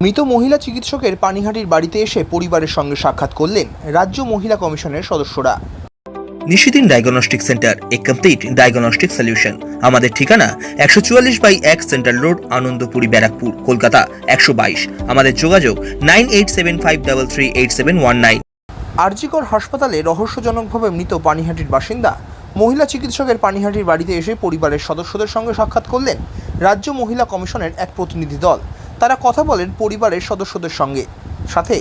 মৃত মহিলা চিকিৎসকের পানিহাটির বাড়িতে এসে পরিবারের সঙ্গে সাক্ষাৎ করলেন রাজ্য মহিলা কমিশনের সদস্যরা। Nishidin diagnostic centre a complete diagnostic solution আমাদের ঠিকানা একশো চুয়াল্লিশ বাই এক সেন্ট্রাল রোড আনন্দপুরি ব্যারাকপুর কলকাতা একশো বাইশ। আমাদের যোগাযোগ nine eight seven five double three eight seven one nine. RG Kar হাসপাতালে রহস্যজনকভাবে মৃত পানিহাটির বাসিন্দা মহিলা চিকিৎসকের পানিহাটির বাড়িতে এসে পরিবারের সদস্যদের সঙ্গে সাক্ষাৎ করলেন রাজ্য মহিলা কমিশনের এক প্রতিনিধি দল। তারা কথা বলেন পরিবারের সদস্যদের সঙ্গে। সাথে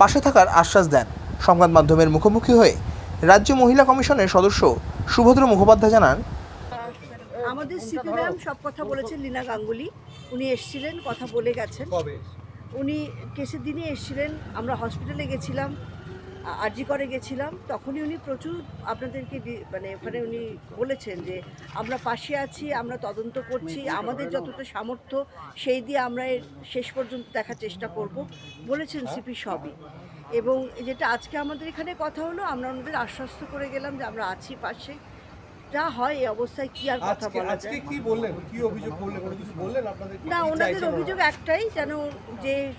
পাশে থাকার আশ্বাস দেন। সংবাদ মাধ্যমের মুখোমুখি হয়ে রাজ্য মহিলা কমিশনের সদস্য সুভদ্র মুখোপাধ্যায় জানান আমাদের সিপি ম্যাম সব কথা বলেছেন লীনা গাঙ্গুলি। উনি এসছিলেন কথা বলে গেছেন। উনি কেসের দিনে এসছিলেন আমরা হসপিটালে গেছিলাম। আরজি করে গেছিলাম তখনই উনি প্রচুর আপনাদেরকে মানে ওখানে উনি বলেছেন যে আমরা পাশে আছি আমরা তদন্ত করছি আমাদের যতটা সামর্থ্য সেই দিয়ে আমরা এর শেষ পর্যন্ত দেখার চেষ্টা করব। বলেছেন সিপি সবই। এবং যেটা আজকে আমাদের এখানে কথা হলো আমরা ওনাদের আশ্বস্ত করে গেলাম যে আমরা আছি পাশে। যা হয় এই অবস্থায় কি আর কথা বলা আজকে কি বললেন? কি অভিযোগ করলেন কোনো কিছু বললেন আপনাদের? না ওনাদের অভিযোগ একটাই যেন যে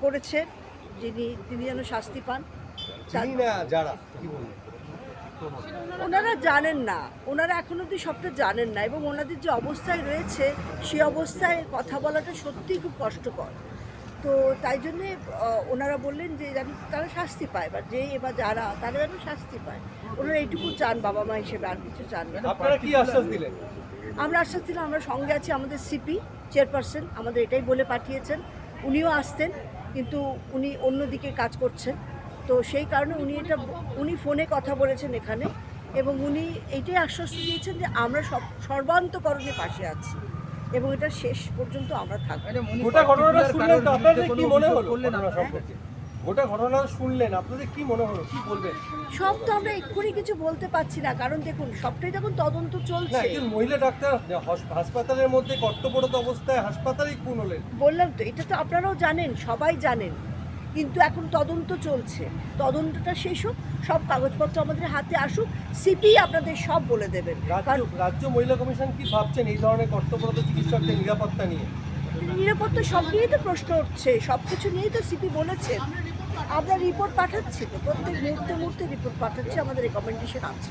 করেছেন যিনি তিনি যেন শাস্তি পান। চিনি না যারা কি বললেন ওনারা জানেন না। ওনারা এখন অবধি সবটা জানেন না এবং ওনাদের যে অবস্থায় রয়েছে সেই অবস্থায় কথা বলাটা সত্যিই খুব কষ্টকর। তো তাই জন্যে ওনারা বললেন যে যেন তারা শাস্তি পায় বা যে এবার যারা তারা যেন শাস্তি পায়। ওনারা এইটুকু চান বাবা মা হিসেবে আর কিছু চান না। আমরা আশ্বাস দিলাম আমরা সঙ্গে আছি আমাদের সিপি চেয়ারপারসন আমাদের এটাই বলে পাঠিয়েছেন। উনিও আসতেন কিন্তু উনি অন্যদিকে কাজ করছেন। তো সেই কারণে উনি এটা উনি ফোনে কথা বলেছেন এখানে এবং উনি এইটাই আশ্বস্ত দিয়েছেন যে আমরা সব সর্বান্তকরণে পাশে আছি এবং এটা শেষ পর্যন্ত আমরা থাকব। গোটা ঘটনাটা শুনলেন আপনাদের কি মনে হলো গোটা ঘটনা শুনলেন আপনাদের কি মনে হলো? কি বলবেন? সব তো আমরা এক্ষুনি কিছু বলতে পারছি না কারণ দেখুন সবটাই যখন তদন্ত চলছে। একজন মহিলা ডাক্তার হাসপাতালের মধ্যে কর্তব্যরত অবস্থায় হাসপাতালেই খুন হলেন। বললাম তো এটা তো আপনারাও জানেন সবাই জানেন। কিন্তু এখন তদন্ত চলছে। তদন্তটা শেষ হোক সব কাগজপত্র আমাদের হাতে আসুক সিপি আপনাদের সব বলে দেবেন। রাজ্য মহিলা কমিশন কি ভাবছেন এই ধরনের কর্তব্যরত চিকিৎসকদের নিরাপত্তা নিয়ে? নিরাপত্তা সব নিয়েই তো প্রশ্ন উঠছে সব কিছু নিয়েই তো সিপি বলেছেন আমরা রিপোর্ট পাঠাচ্ছি তো প্রত্যেক মুহূর্তে মুহূর্তে রিপোর্ট পাঠাচ্ছি আমাদের রেকমেন্ডেশন আছে।